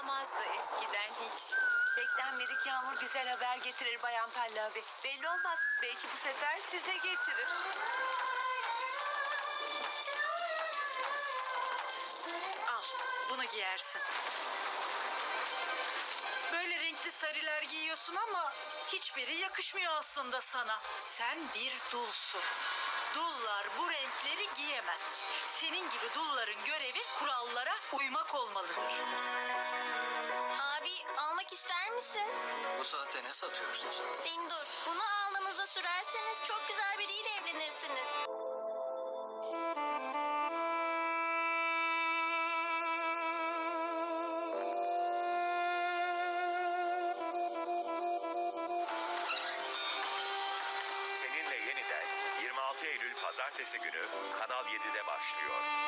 yağmazdı eskiden hiç. Beklenmedik yağmur güzel haber getirir Bayan Pallavi. Belli olmaz. Belki bu sefer size getirir. Al bunu giyersin. Böyle renkli sarılar giyiyorsun ama hiçbiri yakışmıyor aslında sana. Sen bir dulsun. Dullar bu renkleri giyemez. Senin gibi dulların görevi kurallara uymak olmalıdır. Misin? Bu saatte ne satıyorsun sen? Sindur. Bunu alnınıza sürerseniz çok güzel biriyle evlenirsiniz. Seninle yeniden 26 Eylül Pazartesi günü Kanal 7'de başlıyor.